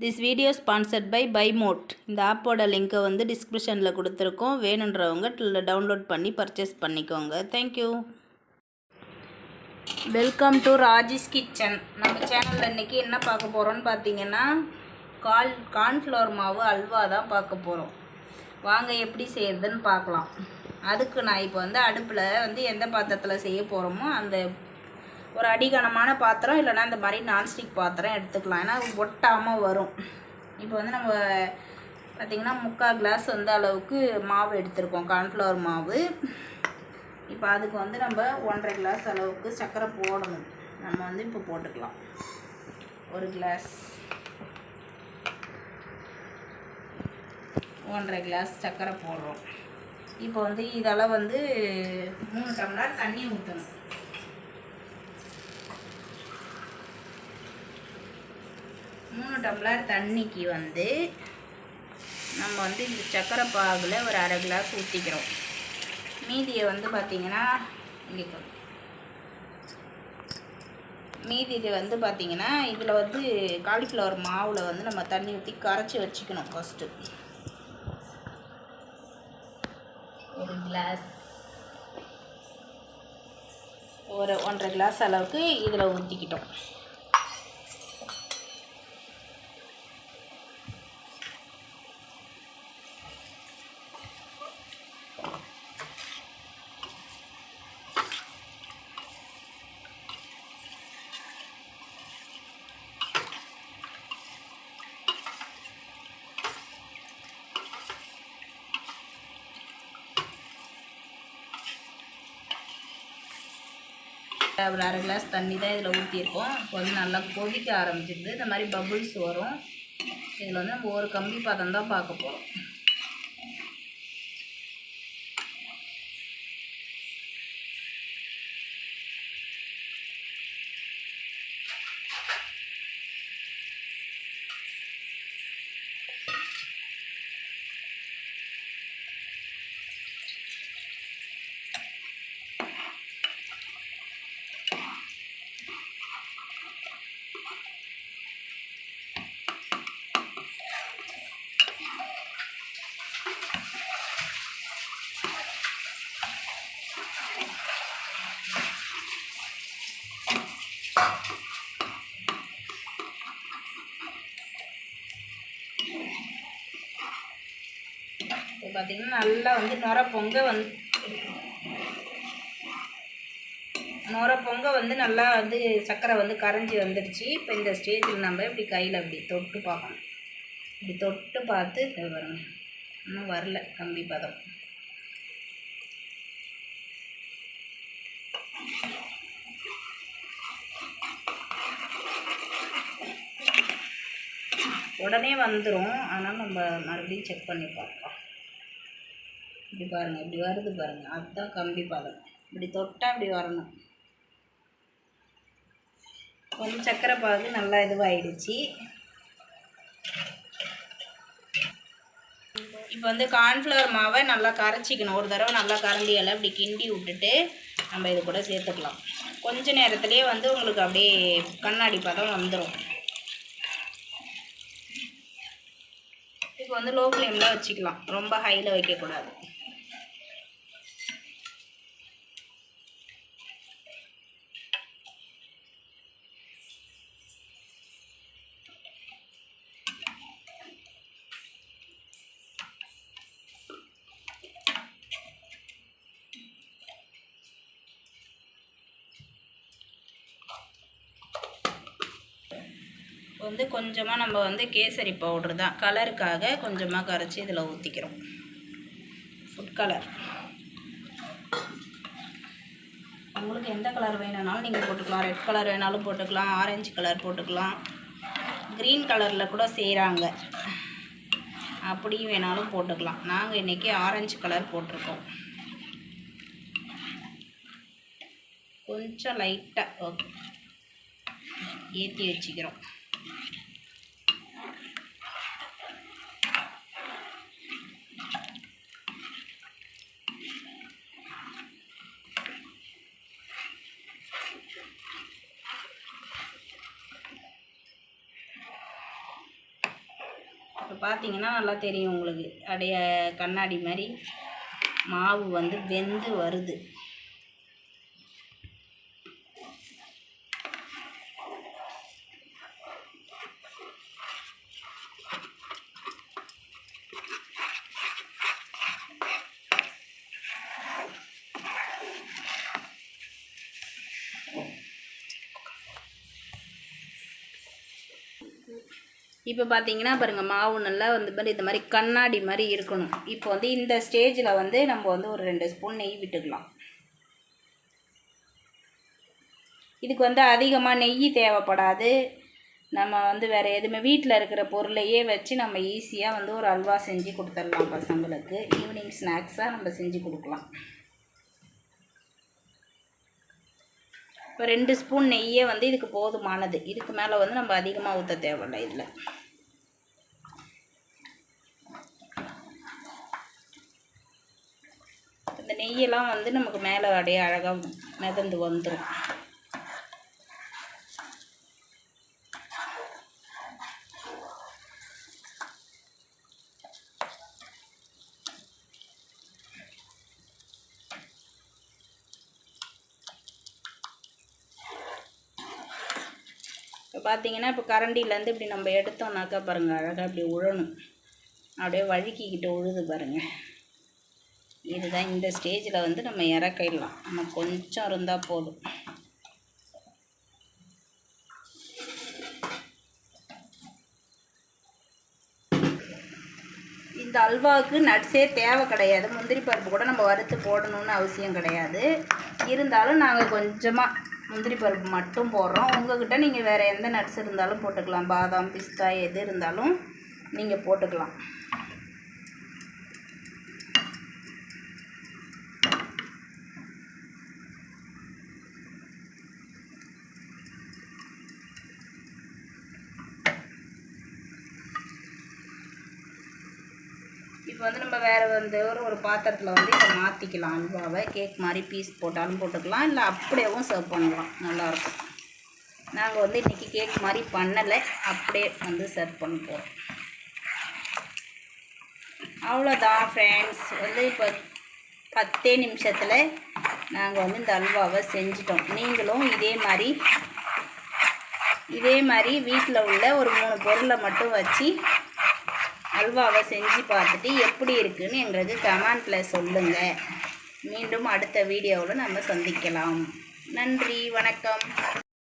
This video sponsored by பைமோட் இந்த ஆப்போட லிங்க்கை வந்து டிஸ்கிரிப்ஷனில் கொடுத்துருக்கோம். வேணுன்றவங்க டவுன்லோட் பண்ணி பர்ச்சேஸ் பண்ணிக்கோங்க. Thank you welcome to Raji's kitchen நம்ம சேனலில் இன்றைக்கி என்ன பார்க்க போகிறோம்னு பார்த்தீங்கன்னா கால் கார்ன்ஃப்ளவர் மாவு அல்வா தான் பார்க்க போகிறோம் வாங்க எப்படி செய்யறதுன்னு பார்க்கலாம். அதுக்கு நான் இப்போ வந்து அடுப்பில் வந்து எந்த பாத்திரத்தில் செய்ய போகிறோமோ அந்த ஒரு அடிகனமான பாத்திரம் இல்லைன்னா இந்த மாதிரி நான்ஸ்டிக் பாத்திரம் எடுத்துக்கலாம். ஏன்னா ஒட்டாமல் வரும். இப்போ வந்து நம்ம பார்த்திங்கன்னா முக்கால் கிளாஸ் வந்து அளவுக்கு மாவு எடுத்திருக்கோம். கார்ன்ஃப்ளவர் மாவு. இப்போ அதுக்கு வந்து நம்ம ஒன்றரை கிளாஸ் அளவுக்கு சர்க்கரை போடணும். நம்ம வந்து இப்போ போட்டுக்கலாம். ஒரு கிளாஸ் ஒன்றரை கிளாஸ் சர்க்கரை போடுறோம். இப்போ வந்து இதெல்லாம் வந்து மூணு டம்ளர் தண்ணி ஊற்றணும் மூணு டம்ளர் தண்ணிக்கு வந்து நம்ம வந்து இந்த சக்கரை பாகில் ஒரு அரை கிளாஸ் ஊற்றிக்கிறோம் மீதியை வந்து பார்த்திங்கன்னா இங்கே மீதி இது வந்து பார்த்திங்கன்னா இதில் வந்து காலிஃப்ளவர் மாவில் வந்து நம்ம தண்ணி ஊற்றி கரைச்சி வச்சுக்கணும் ஃபஸ்ட்டு ஒரு கிளாஸ் ஒரு ஒன்றரை கிளாஸ் அளவுக்கு இதில் ஊற்றிக்கிட்டோம் ஒரு அரை கிளாஸ் தண்ணி தான் இதில் ஊற்றியிருக்கோம் இப்போ வந்து நல்லா கொதிக்க ஆரம்பிச்சிருது இந்த மாதிரி பபுள்ஸ் வரும். இதில் வந்து நம்ம ஒரு கம்பி பதம் தான் பார்க்க போகிறோம் இப்போ பார்த்திங்கன்னா நல்லா வந்து நுர பொங்க வந்து நுர பொங்க வந்து நல்லா வந்து சர்க்கரை வந்து கரைஞ்சி வந்துடுச்சு. இப்போ இந்த ஸ்டேஜில் நம்ம இப்படி கையில் இப்படி தொட்டு பார்க்கணும். இப்படி தொட்டு பார்த்து இது இன்னும் வரல கம்பி பதம். உடனே வந்துடும் ஆனால் நம்ம மறுபடியும் செக் பண்ணி பார்க்கலாம் இப்படி பாருங்கள் இப்படி வருது பாருங்கள் அதுதான் கம்பி பதம். இப்படி தொட்டால் இப்படி வரணும். கொஞ்சம் சர்க்கரை பாகு நல்லா இதுவாகிடுச்சு இப்போ வந்து கார்ன்ஃப்ளவர் மாவை நல்லா கரைச்சிக்கணும். ஒரு தடவை நல்லா கரண்டியால் இப்படி கிண்டி விட்டுட்டு நம்ம இது கூட சேர்த்துக்கலாம். கொஞ்ச நேரத்துலேயே வந்து உங்களுக்கு அப்படியே கண்ணாடி பதம் வந்துடும் இப்போ வந்து லோ ஃப்ளேமில் வச்சுக்கலாம். ரொம்ப ஹையில் வைக்கக்கூடாது. வந்து கொஞ்சமாக நம்ம வந்து கேசரி பவுட்ரு தான். கலருக்காக கொஞ்சமாக கரைச்சி இதில் ஊற்றிக்கிறோம் ஃபுட் கலர் உங்களுக்கு எந்த கலர் வேணும்னாலும் நீங்கள் போட்டுக்கலாம். ரெட் கலர் வேணாலும் போட்டுக்கலாம். ஆரஞ்சு கலர் போட்டுக்கலாம். க்ரீன் கலரில் கூட செய்கிறாங்க அப்படியும் வேணாலும் போட்டுக்கலாம். நாங்கள் இன்றைக்கி ஆரஞ்சு கலர் போட்டிருக்கோம். கொஞ்சம் லைட்டாக ஓகே ஏற்றி வச்சுக்கிறோம். பார்த்தீங்கன்னா நல்லா தெரியும் உங்களுக்கு. அப்படியே கண்ணாடி மாதிரி மாவு வந்து வெந்து வருது. இப்போ பார்த்தீங்கன்னா பாருங்கள் மாவு நல்லா வந்து மாதிரி இந்த மாதிரி கண்ணாடி மாதிரி இருக்கணும். இப்போ வந்து இந்த ஸ்டேஜில் வந்து நம்ம வந்து ஒரு ரெண்டு ஸ்பூன் நெய் விட்டுக்கலாம். இதுக்கு வந்து அதிகமாக நெய் தேவைப்படாது. நம்ம வந்து வேறு எதுவுமே வீட்டில் இருக்கிற பொருளையே வச்சு நம்ம ஈஸியாக வந்து ஒரு அல்வா செஞ்சு கொடுத்துடலாம் பசங்களுக்கு. ஈவினிங் ஸ்நாக்ஸாக நம்ம செஞ்சு கொடுக்கலாம். இப்போ ரெண்டு ஸ்பூன் நெய்யே வந்து இதுக்கு போதுமானது. இதுக்கு மேலே வந்து நம்ம அதிகமாக ஊற்ற தேவையில்லை இதில். இந்த நெய்யெல்லாம் வந்து நமக்கு மேலே அப்படியே அழகாக மிதந்து வந்துடும் பார்த்தீங்கன்னா இப்போ கரண்டிலேருந்து இப்படி நம்ம எடுத்தோம்னாக்கா பாருங்கள் அழகாக இப்படி உழணும். அப்படியே வழுக்கிக்கிட்டு உழுது பாருங்கள் இதுதான் இந்த ஸ்டேஜில் வந்து நம்ம இறக்கிடலாம். நம்ம கொஞ்சம் இருந்தால் போதும். இந்த அல்வாவுக்கு நட்ஸே தேவை கிடையாது. முந்திரி பருப்பு கூட நம்ம வறுத்து போடணும்னு அவசியம் கிடையாது. இருந்தாலும் நாங்கள் கொஞ்சமாக முந்திரி பருப்பு மட்டும் போடுறோம். உங்கள்கிட்ட நீங்கள் வேறு எந்த நட்ஸ் இருந்தாலும் போட்டுக்கலாம். பாதாம் பிஸ்தா எது இருந்தாலும் நீங்கள் போட்டுக்கலாம். இப்போ வந்து நம்ம வேறு வந்து ஒரு ஒரு பாத்திரத்தில் வந்து இதை மாற்றிக்கலாம் அல்வாவை கேக் மாதிரி பீஸ் போட்டாலும் போட்டுக்கலாம். இல்லை அப்படியேவும் சர்வ் பண்ணலாம். நல்லாயிருக்கும். நாங்கள் வந்து இன்றைக்கி கேக் மாதிரி பண்ணலை. அப்படியே வந்து சர்வ் பண்ண போகிறோம் அவ்வளோதான் ஃப்ரெண்ட்ஸ் வந்து இப்போ பத்தே நிமிஷத்தில் நாங்கள் வந்து இந்த அல்வாவை செஞ்சிட்டோம். நீங்களும் இதே மாதிரி இதே மாதிரி வீட்டில் உள்ள ஒரு மூணு பொருளை மட்டும் வச்சு அல்வாவை செஞ்சு பார்த்துட்டு எப்படி இருக்குன்னு எங்களுக்கு கமெண்ட்டில் சொல்லுங்கள் மீண்டும் அடுத்த வீடியோவில் நம்ம சந்திக்கலாம். நன்றி வணக்கம்.